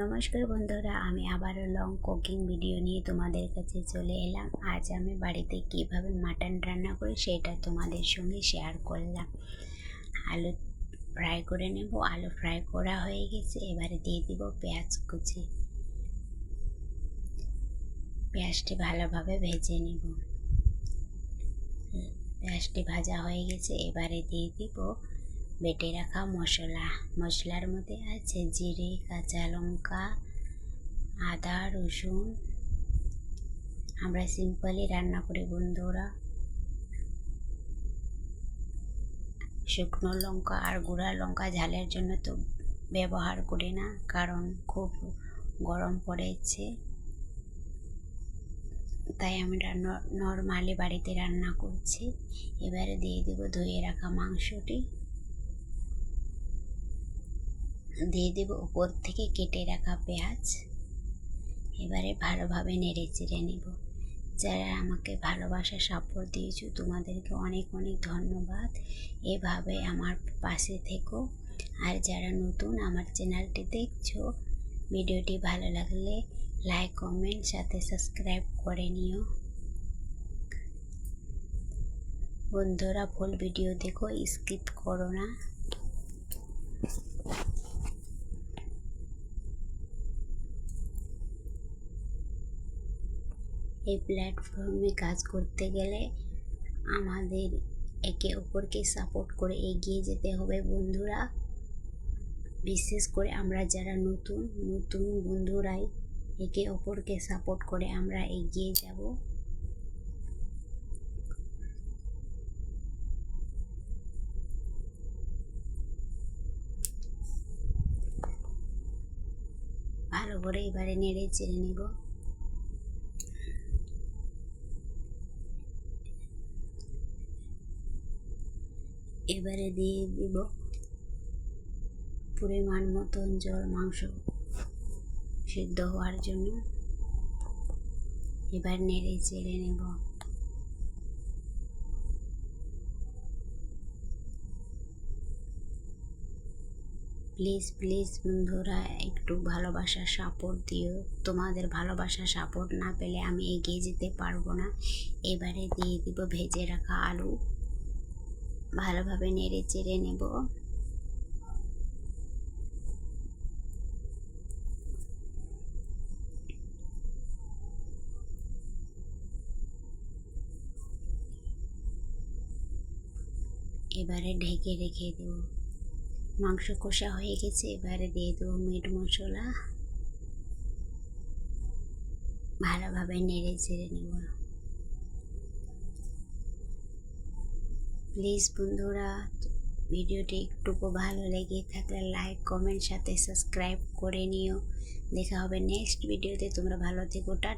নমস্কার বন্ধুরা, আমি আবারও লং কুকিং ভিডিও নিয়ে তোমাদের কাছে চলে এলাম। আজ আমি বাড়িতে কীভাবে মাটন রান্না করি সেটা তোমাদের সঙ্গে শেয়ার করলাম। আলু ফ্রাই করে নেব, আলু ফ্রাই করা হয়ে গেছে, এবারে দিয়ে দিব পেঁয়াজ কুচি। পেঁয়াজটি ভালোভাবে ভেজে নেব। পেঁয়াজটি ভাজা হয়ে গেছে, এবারে দিয়ে দিব বেটে রাখা মশলা। মশলার মধ্যে আছে জিরে, কাঁচা লঙ্কা, আদা, রসুন। আমরা সিম্পলই রান্না করি বন্ধুরা। শুকনো লঙ্কা আর গুঁড়া লঙ্কা ঝালের জন্য তো ব্যবহার করি না, কারণ খুব গরম পড়েছে। তাই আমি নর্মালি বাড়িতে রান্না করছি। এবারে দিয়ে দেবো ধুয়ে রাখা মাংসটি। দিয়ে দেব উপর থেকে কেটে রাখা পেঁয়াজ। এবারে ভালোভাবে নেড়ে চেড়ে নেব। যারা আমাকে ভালোবাসা সাপোর্ট দিয়েছ, তোমাদেরকে অনেক অনেক ধন্যবাদ। এভাবে আমার পাশে থেকো। আর যারা নতুন আমার চ্যানেলটি দেখছ, ভিডিওটি ভালো লাগলে লাইক, কমেন্ট, সাথে সাবস্ক্রাইব করে নিও। বন্ধুরা ফুল ভিডিও দেখো, স্কিপ করো না। এই প্ল্যাটফর্মে কাজ করতে গেলে আমাদের একে অপরকে সাপোর্ট করে এগিয়ে যেতে হবে বন্ধুরা। বিশেষ করে আমরা যারা নতুন নতুন বন্ধুরাই, একে অপরকে সাপোর্ট করে আমরা এগিয়ে যাব। ভালো করে এবারে নেড়ে চেড়ে নেব। এবারে দিয়ে দিব পরিমাণ মতন জল, মাংস সিদ্ধ হওয়ার জন্য। এবার নেড়ে চেড়ে নেব। প্লিজ প্লিজ বন্ধুরা, একটু ভালোবাসা সাপোর্ট দিও। তোমাদের ভালোবাসা সাপোর্ট না পেলে আমি এগিয়ে যেতে পারব না। এবারে দিয়ে দিব ভেজে রাখা আলু। ভালোভাবে নেড়ে চেড়ে নেব। এবারে ঢেকে রেখে দেব। মাংস কষা হয়ে গেছে, এবারে দিয়ে দেবো মিট মশলা। ভালোভাবে নেড়ে চেড়ে নেব। প্লিজ বন্ধুরা, ভিডিওটি একটুকু ভালো লেগে থাকলে লাইক কমেন্ট সাথে সাবস্ক্রাইব করে নিও। দেখা হবে নেক্সট ভিডিওতে তোমরা ভালো থেকো টা